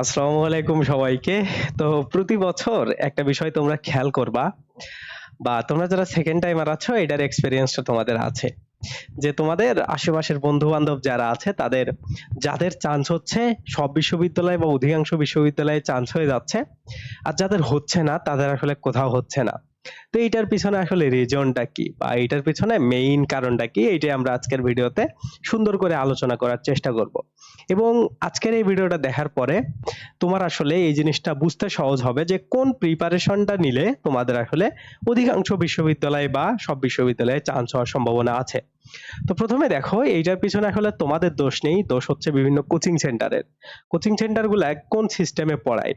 আসসালামু আলাইকুম সবাইকে। তো প্রতি বছর একটা বিষয় তোমরা খেয়াল করবা, বা তোমরা যারা সেকেন্ড টাইমার আছো, এটার এক্সপিরিয়েন্সটা তোমাদের আছে। যে তোমাদের আশেপাশের বন্ধু বান্ধব যারা আছে, তাদের যাদের চান্স হচ্ছে, সব বিশ্ববিদ্যালয় বা অধিকাংশ বিশ্ববিদ্যালয়ে চান্স হয়ে যাচ্ছে, আর যাদের হচ্ছে না, তাদের আসলে কোথাও হচ্ছে না। তো এইটার পিছনে আসলে রিজনটা কি, বা এইটার পিছনে মেইন কারণটা কি, এইটাই আমরা আজকের ভিডিওতে সুন্দর করে আলোচনা করার চেষ্টা করব। এবং আজকের এই ভিডিওটা দেখার পরে তোমার আসলে এই জিনিসটা বুঝতে সহজ হবে যে কোন প্রিপারেশনটা নিলে তোমাদের আসলে অধিকাংশ বিশ্ববিদ্যালয় বা সব বিশ্ববিদ্যালয়ে চান্স হওয়ার সম্ভাবনা আছে। তো প্রথমে দেখো, এইটার পিছনে আসলে তোমাদের দোষ নেই, দোষ হচ্ছে বিভিন্ন কোচিং সেন্টারের কোচিং সেন্টারগুলো কোন সিস্টেমে পড়ায়?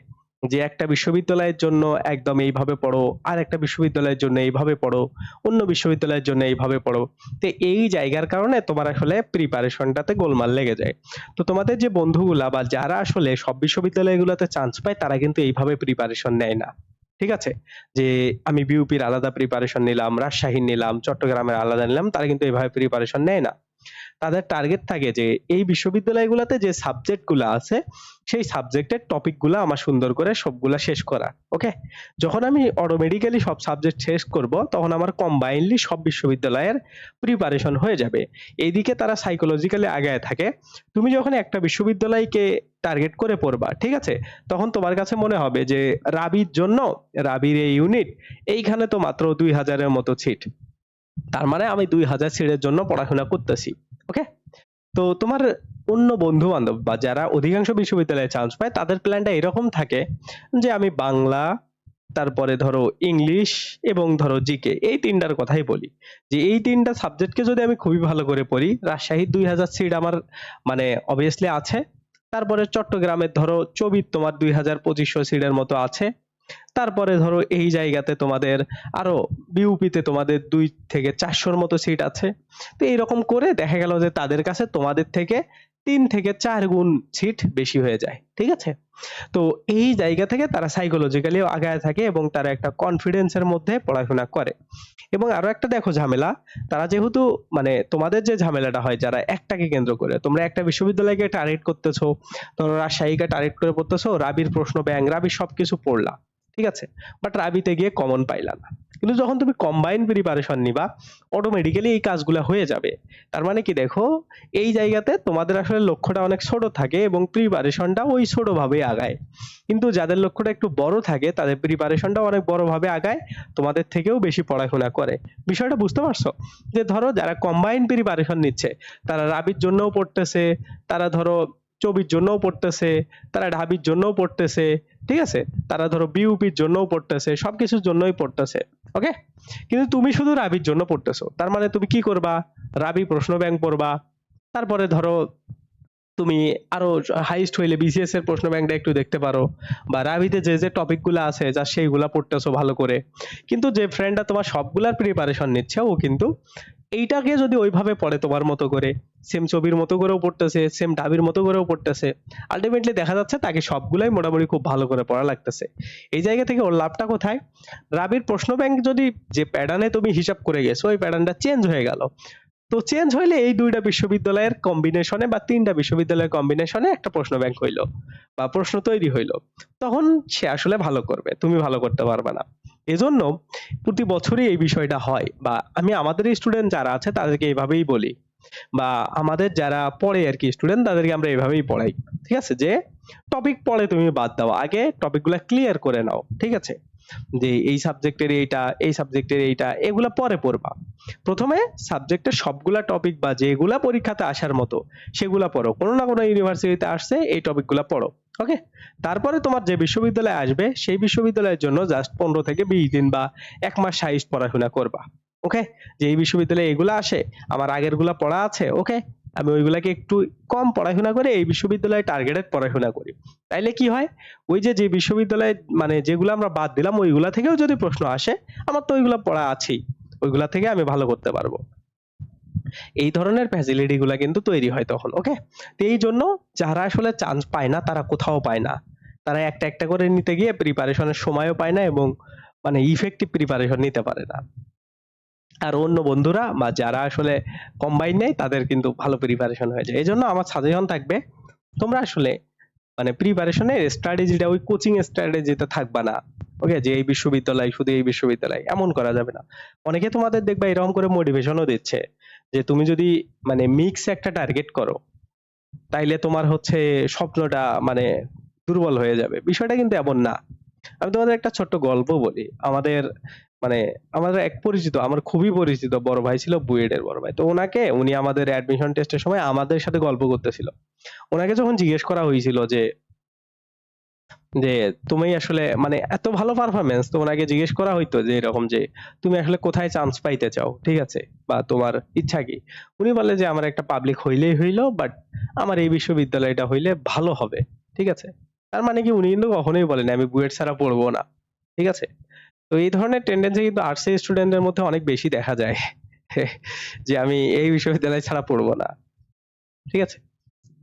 যে একটা বিশ্ববিদ্যালয়ের জন্য একদম এইভাবে পড়ো, আর একটা বিশ্ববিদ্যালয়ের জন্য এইভাবে পড়ো, অন্য বিশ্ববিদ্যালয়ের জন্য এইভাবে পড়ো। তো এই জায়গার কারণে তোমার আসলে প্রিপারেশনটাতে গোলমাল লেগে যায়। তো তোমাদের যে বন্ধুগুলা বা যারা আসলে সব বিশ্ববিদ্যালয়গুলোতে চান্স পায়, তারা কিন্তু এইভাবে প্রিপারেশন নেয় না। ঠিক আছে? যে আমি বিউপির আলাদা প্রিপারেশন নিলাম রাজশাহীর নিলাম, চট্টগ্রামের আলাদা নিলাম, তারা কিন্তু এইভাবে প্রিপারেশন নেয় না। তাদের টার্গেট থাকে যে এই বিশ্ববিদ্যালয়গুলোতে যে সাবজেক্টগুলো আছে, সেই সাবজেক্টের টপিকগুলো আমার সুন্দর করে সবগুলা শেষ করা ওকে যখন আমি অটোমেটিক্যালি সব সাবজেক্ট শেষ করব, তখন আমার কম্বাইনলি সব বিশ্ববিদ্যালয়ের প্রিপারেশন হয়ে যাবে। এইদিকে তারা সাইকোলজিক্যালি আগায় থাকে। তুমি যখন একটা বিশ্ববিদ্যালয়কে টার্গেট করে পড়বা, ঠিক আছে? তখন তোমার কাছে মনে হবে যে রাবির জন্য, রাবির এই ইউনিট এইখানে তো মাত্র দুই হাজারের মতো সিট তার মানে আমি দুই হাজার সিটের জন্য পড়াশোনা করতেছি। তো তোমার অন্য বন্ধু বান্ধব বা যারা অধিকাংশ বিশ্ববিদ্যালয়ে চান্স পায়, তাদের প্ল্যানটা এরকম থাকে যে আমি বাংলা, তারপরে ধরো ইংলিশ এবং ধরো জিকে এই তিনটার কথাই বলি। যে এই তিনটা সাবজেক্টকে যদি আমি খুবই ভালো করে পড়ি, রাজশাহী দুই হাজার সিট আমার মানে অবভিয়াসলি আছে। তারপরে চট্টগ্রামের ধরো চবির তোমার দুই হাজার পঁচিশশো সিটের মতো আছে। তারপরে ধরো এই জায়গাতে তোমাদের আরও বিউপিতে তোমাদের দুই থেকে চারশোর মতো সিট আছে। তো এইরকম করে দেখা গেল যে তাদের কাছে তোমাদের থেকে তিন থেকে চার গুণ সিট বেশি হয়ে যায়, ঠিক আছে? তো এই জায়গা থেকে তারা সাইকোলজিক্যালি আগায় থাকে এবং তারা একটা কনফিডেন্সের মধ্যে পড়াশোনা করে। এবং আরও একটা দেখো ঝামেলা, তারা যেহেতু মানে তোমাদের যে ঝামেলাটা হয়, যারা একটাকে কেন্দ্র করে, তোমরা একটা বিশ্ববিদ্যালয়কে টার্গেট করতেছো, ধরো রাজশাহীকে টার্গেট করে পড়তেছো, রাবির প্রশ্ন ব্যাংক রাবির সবকিছু পড়লা। ঠিক আছে? বাট রাবিতে গিয়ে কমন পাইলা না কিন্তু যখন তুমি কম্বাইন প্রিপারেশন নিবা অটোমেটিক্যালি এই কাজগুলো হয়ে যাবে। তার মানে কি দেখো, এই জায়গাতে তোমাদের আসলে লক্ষ্যটা অনেক ছোট থাকে এবং প্রিপারেশনটা ওই ছোট ভাবে আগায়। কিন্তু যাদের লক্ষ্যটা একটু বড় থাকে, তাদের প্রিপারেশনটা অনেক বড় ভাবে আগায়, তোমাদের থেকেও বেশি পড়াশোনা করে। বিষয়টা বুঝতে পারছ? যে ধরো, যারা কম্বাইন প্রিপারেশন নিচ্ছে, তারা রাবির জন্যও পড়তেছে, তারা ধরো চবির জন্যও পড়তেছে, তারা ঢাবির জন্যও পড়তেছে, ঠিক আছে? তারা ধরো বিউপির জন্যও পড়তেছে, সবকিছুর জন্যই পড়তেছে ওকে কিন্তু তুমি শুধু রাবির জন্য পড়তেছো, তার মানে তুমি কি করবা? রাবি প্রশ্ন ব্যাংক পড়বা, তারপরে ধরো তুমি আরও হাইস্ট হইলে বিসিএস এর প্রশ্ন ব্যাংকটা একটু দেখতে পারো, বা রাবিতে যে যে টপিকগুলো আছে, যা সেইগুলা পড়তেছো ভালো করে। কিন্তু যে ফ্রেন্ডটা তোমার সবগুলার প্রিপারেশন নিচ্ছে, ও কিন্তু এইটাকে যদি ওইভাবে পড়ে তোমার মতো করে সেম ছবির মতো করেও পড়তেছে সেম ডাবির মতো করেও পড়তেছে আলটিমেটলি দেখা যাচ্ছে তাকে সবগুলাই মোটামুটি খুব ভালো করে পড়া লাগতেছে। এই জায়গা থেকে ওর লাভটা কোথায়? রাবির প্রশ্ন ব্যাংক যদি যে প্যাটার্নে তুমি হিসাব করে গেছো, ওই প্যাটার্নটা চেঞ্জ হয়ে গেল। তো চেঞ্জ হইলে এই দুইটা বিশ্ববিদ্যালয়ের কম্বিনেশনে বা তিনটা বিশ্ববিদ্যালয়ের কম্বিনেশনে একটা প্রশ্ন ব্যাংক হইল বা প্রশ্ন তৈরি হইল। তখন সে আসলে ভালো করবে, তুমি ভালো করতে পারবে না। এজন্য প্রতি বছরই এই বিষয়টা হয় বা আমি আমাদের স্টুডেন্ট যারা আছে তাদেরকে এইভাবেই বলি বা আমাদের যারা পড়ে আর কি স্টুডেন্ট তাদেরকে আমরা এইভাবেই পড়াই, ঠিক আছে? যে টপিক পড়ে তুমি বাদ দাও, আগে টপিকগুলো ক্লিয়ার করে নাও, ঠিক আছে? যে এই সাবজেক্টের এইটা, এই সাবজেক্টের এইটা, এগুলা পরে পড়বা। প্রথমে সাবজেক্টের সবগুলা টপিক বা যেগুলা পরীক্ষাতে আসার মতো, সেগুলা পড়ো। কোনো না কোনো ইউনিভার্সিটিতে আসছে, এই টপিকগুলা পড়ো ওকে তারপরে তোমার যে বিশ্ববিদ্যালয়ে আসবে, সেই বিশ্ববিদ্যালয়ের জন্য জাস্ট পনেরো থেকে বিশ দিন বা এক মাস সাইজ পড়াশোনা করবা ওকে যে এই বিশ্ববিদ্যালয়ে এগুলো আসে, আমার আগেরগুলা পড়া আছে ওকে আমি ওইগুলাকে একটু কম পড়াশোনা করে এই বিশ্ববিদ্যালয়ে টার্গেটেড পড়াশোনা করি। তাইলে কি হয়? ওই যে যে বিশ্ববিদ্যালয়ে মানে যেগুলো আমরা বাদ দিলাম, ওইগুলা থেকেও যদি প্রশ্ন আসে, আমার তো ওইগুলা পড়া আছেই। ওইগুলা থেকে আমি ভালো করতে পারব। এই ধরনের ফ্যাসিলিটি গুলা কিন্তু তৈরি হয় তখন ওকে তো এই জন্য যারা আসলে চান্স পায় না, তারা কোথাও পায় না। তারা একটা একটা করে নিতে গিয়ে প্রিপারেশনের সময়ও পায় না এবং মানে ইফেক্টিভ প্রিপারেশন নিতে পারে না। আর অন্য বন্ধুরা বা যারা আসলে কম্বাইন নেই তাদের কিন্তু ভালো প্রিপারেশন হয়ে যায়। এই জন্য আমার সাজেশন থাকবে, তোমরা আসলে মানে প্রিপারেশনের স্ট্র্যাটেজিটা ওই কোচিং স্ট্র্যাটেজিতে থাকবা না। ওকে যে এই বিশ্ববিদ্যালয় শুধু এই বিশ্ববিদ্যালয়, এমন করা যাবে না। অনেকে তোমাদের দেখবা এরকম করে মোটিভেশনও দিচ্ছে, যে তুমি যদি মানে মিক্স একটা টার্গেট করো, তাইলে তোমার হচ্ছে স্বপ্নটা মানে দুর্বল হয়ে যাবে। বিষয়টা কিন্তু এমন না। আমি তোমাদের একটা ছোট্ট গল্প বলি। আমাদের মানে আমাদের এক পরিচিত, আমার খুবই পরিচিত বড় ভাই ছিল বুয়েটের বড় ভাই। তো ওনাকে উনি আমাদের অ্যাডমিশন টেস্টের সময় আমাদের সাথে গল্প করতেছিল। ওনাকে যখন জিজ্ঞেস করা হয়েছিল যে যে তুমি আসলে মানে এত ভালো পারফরমেন্স তো ওনাকে জিজ্ঞেস করা হইতো যে এরকম যে তুমি আসলে কোথায় চান্স পাইতে চাও, ঠিক আছে? বা তোমার ইচ্ছা কি? উনি বলে যে আমার একটা পাবলিক হইলেই হইল বাট আমার এই বিশ্ববিদ্যালয়টা হইলে ভালো হবে, ঠিক আছে? তার মানে কি উনি কিন্তু কখনোই বলেন আমি বুয়েট ছাড়া পড়ব না, ঠিক আছে? তো এই ধরনের টেন্ডেন্সি কিন্তু আর্টস স্টুডেন্টদের মধ্যে অনেক বেশি দেখা যায়। যে আমি এই বিশ্ববিদ্যালয় ছাড়া পড়ব না। ঠিক আছে?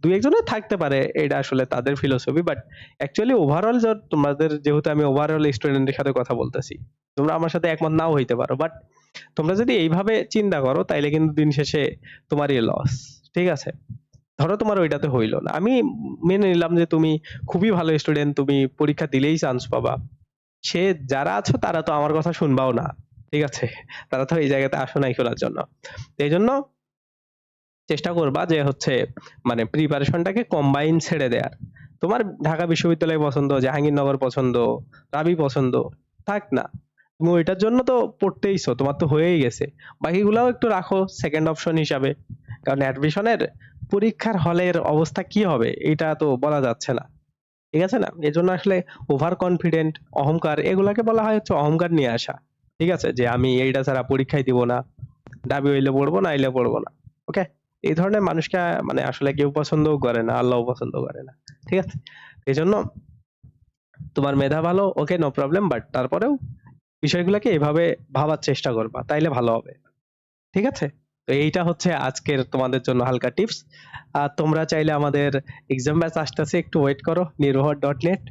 দুই একজনের থাকতে পারে, এটা আসলে তাদের ফিলোসফি বাট অ্যাকচুয়ালি ওভারঅল তোমাদের, যেহেতু আমি ওভারঅল স্টুডেন্টের সাথে কথা বলতেছি, তোমরা আমার সাথে একমত নাও হইতে পারো বাট তোমরা যদি এইভাবে চিন্তা করো, তাইলে কিন্তু দিন শেষে তোমারই লস ঠিক আছে? ধরো তোমার ওইটাতে হইল না। আমি মেনে নিলাম যে তুমি খুবই ভালো স্টুডেন্ট তুমি পরীক্ষা দিলেই চান্স পাবা। সে যারা আছো তারা তো আমার কথা শুনবাও না, ঠিক আছে? তারা তো এই জায়গাতে আসো নাই শোনার জন্য। এই জন্য চেষ্টা করবা যে হচ্ছে মানে প্রিপারেশনটাকে কম্বাইন ছেড়ে দেয়ার। তোমার ঢাকা বিশ্ববিদ্যালয় পছন্দ, জাহাঙ্গীরনগর পছন্দ, রাবি পছন্দ, থাক না। তুমি ওইটার জন্য তো পড়তেইছো তোমার তো হয়েই গেছে। বাকিগুলাও একটু রাখো সেকেন্ড অপশন হিসাবে। কারণ অ্যাডমিশনের পরীক্ষার হলের অবস্থা কি হবে, এটা তো বলা যাচ্ছে না। ঠিক আছে না? এজন্য আসলে ওভার কনফিডেন্ট অহংকার, এগুলাকে বলা হয় হচ্ছে অহংকার নিয়ে আসা। ঠিক আছে? যে আমি এইটা ছাড়া পরীক্ষায় দিব না, দাবি হইলে পড়ব, না আইলে পড়ব না। ওকে এই ধরনের মানুষকে মানে আসলে কেউ পছন্দও করে না, আল্লাহও পছন্দ করে না। ঠিক আছে? এই জন্য তোমার মেধা ভালো ওকে নো প্রবলেম বাট তারপরেও বিষয়গুলোকে এভাবে ভাবার চেষ্টা করবা, তাইলে ভালো হবে। ঠিক আছে? তো এইটা হচ্ছে আজকের তোমাদের জন্য হালকা টিপস। আর তোমরা চাইলে আমাদের এক্সাম ব্যাচ আসতেছে, একটু ওয়েট করো নির্ভর ডট নেট